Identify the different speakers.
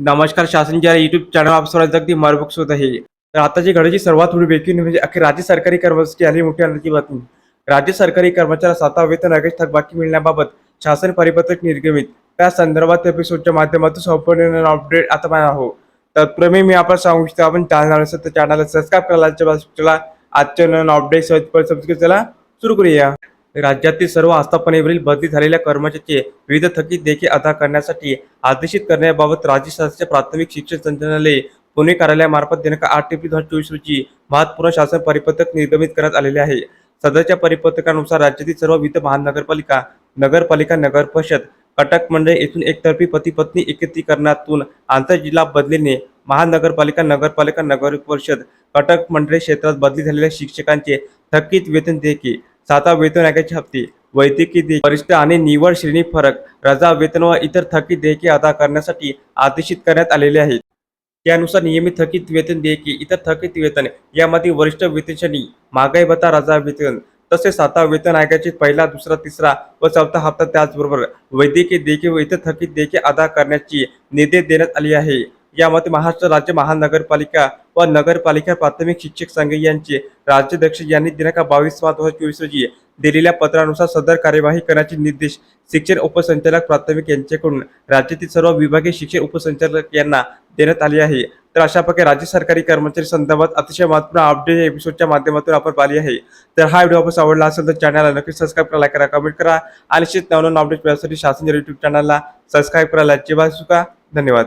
Speaker 1: नमस्कार शासन ज्या युट्यूब चॅनल आप अगदी मार्बक्स होत आहे. तर आताची घडीची सर्वात मोठी ब्रेकिंग म्हणजे अखेर राज्य सरकारी कर्मचारी आली मोठी आनंदाची बातमी. राज्य सरकारी कर्मचाऱ्या सातवा वेतन आदेश थकबाकी मिळण्याबाबत शासन परिपत्रक निर्गमित. त्या संदर्भात एपिसोडच्या माध्यमातून संपूर्ण अपडेट आता पाहणार आहोत. तत्पूर्वी मी आपण सांगू इच्छितो आपण चॅनल तर चॅनलला सबस्क्राईब करायला आजच्या नवीन अपडेट सबस्क्राईब चला सुरू करूया. राज्यातील सर्व आस्थापनेवरील बदली झालेल्या कर्मचाऱ्याचे विविध थकीत देखील अदा करण्यासाठी आदेशित करण्याबाबत राज्य शासनाचे प्राथमिक शिक्षण संचालनालय पुणे कार्यालयामार्फत दिनांक आठ एप्रिल दोन हजार चोवीस रोजी महत्त्वपूर्ण शासन परिपत्रक निर्गमित करण्यात आलेले आहे. सदरच्या परिपत्रकानुसार राज्यातील सर्व विविध महानगरपालिका नगरपालिका नगर परिषद कटक मंडळ येथून एकतर्फी पती पत्नी एकत्रीकरणातून आंतरजिल्हा बदलीने महानगरपालिका नगरपालिका नगर परिषद कटक मंडळे क्षेत्रात बदली झालेल्या शिक्षकांचे थकीत वेतन देखील साता वेतन आयोगाचे हप्ते. वैद्यकीय वरिष्ठ आणि निवड श्रेणी फरक. रजा वेतन व इतर थकीत देयके अदा करण्यासाठी आदेशित करण्यात आलेले आहेत. त्यानुसार नियमित थकीत वेतन देयके इतर थकीत वेतन यामध्ये वरिष्ठ वेतन श्रेणी महागाई भत्ता रजा वेतन तसेच साता वेतन आयोगाचे पहिला दुसरा तिसरा व चौथा हप्ता त्याचबरोबर वैद्यकीय देयके व इतर थकीत देयके अदा करण्याची निर्देश देण्यात आले आहे. यामध्ये महाराष्ट्र राज्य महानगरपालिका व नगरपालिका प्राथमिक शिक्षक संघ यांचे राज्याध्यक्ष यांनी दिनांक बावीस मार्च दोन हजार चोवीस रोजी दिलेल्या पत्रानुसार सदर कार्यवाही करण्याचे निर्देश शिक्षण उपसंचालक प्राथमिक यांच्याकडून राज्यातील सर्व विभागीय शिक्षण उपसंचालक यांना देण्यात आले आहे. तर अशा प्रकारे राज्य सरकारी कर्मचारी संदर्भात अतिशय महत्त्वपूर्ण अपडेट या एपिसोडच्या माध्यमातून आपण पाहिली आहे. तर हा व्हिडिओ आपण आवडला असेल तर चॅनलला नक्की सबस्क्राईब करा like करा कमेंट करा आणि शेत नवनवीन अपडेट मिळण्यासाठी शासन युट्यूब चॅनलला सबस्क्राईब करायला अजिबात चुका धन्यवाद.